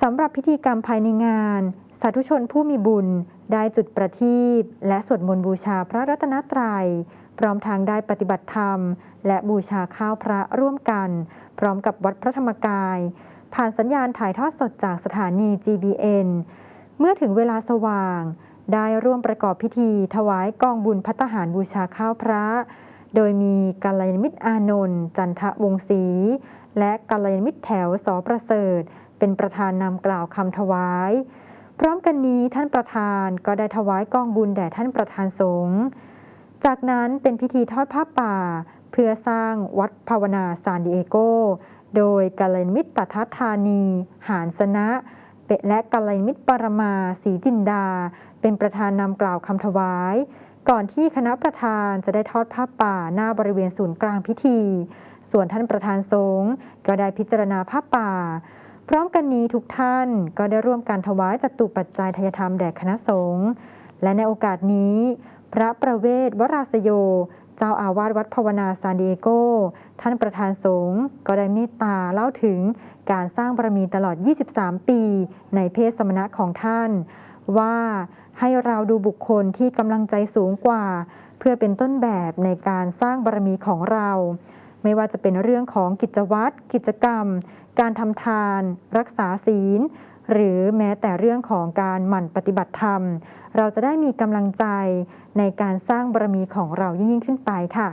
สำหรับพิธีกรรมภายในงาน สาธุชนผู้มีบุญได้จุดประทีปและสวดมนต์บูชาพระรัตนตรัย พร้อมทางได้ปฏิบัติธรรม และบูชาข้าวพระร่วมกัน พร้อมกับวัดพระธรรมกาย ผ่านสัญญาณถ่ายทอดสดจากสถานี GBN เมื่อถึงเวลาสว่าง ได้ร่วมประกอบพิธี ถวายกองบุญพัตหารบูชาข้าวพระ โดยมีกัลยาณมิตรอานนท์จันทะวงศรีและกัลยาณมิตรแถวสอประเสริฐ เป็นประธานนำกล่าวคำถวาย พร้อมกันนี้ท่านประธานก็ได้ถวายกองบุญแด่ท่านประธานสงฆ์จากนั้นเป็นพิธีทอดผ้าป่า เพื่อสร้างวัดภาวนาซานดิเอโก โดยกัลยาณมิตรตทัธานี หานสนะเปและกัลยาณมิตรปรมาศรีจินดา เป็นประธานนำกล่าวคำถวาย ก่อนที่คณะประธานจะได้ทอดผ้าป่าหน้าบริเวณศูนย์กลางพิธี ส่วนท่านประธานสงฆ์ก็ได้พิจารณาผ้าป่า พร้อมกันนี้ทุกท่านก็ได้ร่วมการถวายจตุปัจจัยทยธรรมแด่คณะสงฆ์และในโอกาสนี้ พระประเวศวราสโย เจ้าอาวาสวัดภาวนาซานดิเอโก ท่านประธานสงฆ์ก็ได้เมตตาเล่าถึงการสร้างบารมีตลอด 23 ปี ในเพศสมณะของท่าน ว่าให้เราดูบุคคลที่กำลังใจสูงกว่า เพื่อเป็นต้นแบบในการสร้างบารมีของเรา ไม่ว่าจะเป็นเรื่องของกิจวัตร กิจกรรม การทำทาน รักษาศีล หรือแม้แต่เรื่องของการหมั่นปฏิบัติธรรม เราจะได้มีกำลังใจในการสร้างบารมีของเรายิ่งขึ้นไปค่ะ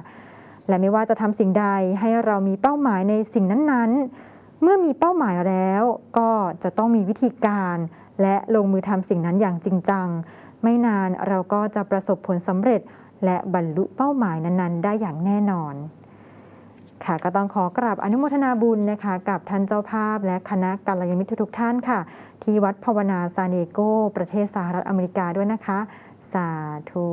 และไม่ว่าจะทำสิ่งใดให้เรามีเป้าหมายในสิ่งนั้นๆ เมื่อมีเป้าหมายแล้วก็จะต้องมีวิธีการ และลงมือทำสิ่งนั้นอย่างจริงจัง ไม่นานเราก็จะประสบผลสำเร็จ และบรรลุเป้าหมายนั้นๆ ได้อย่างแน่นอน ค่ะก็ต้องขอกราบอนุโมทนาบุญนะคะ กับท่านเจ้าภาพและคณะกัลยาณมิตรทุกท่านค่ะ ที่วัดภาวนาซานเนโก ประเทศสหรัฐอเมริกาด้วยนะคะ สาธุ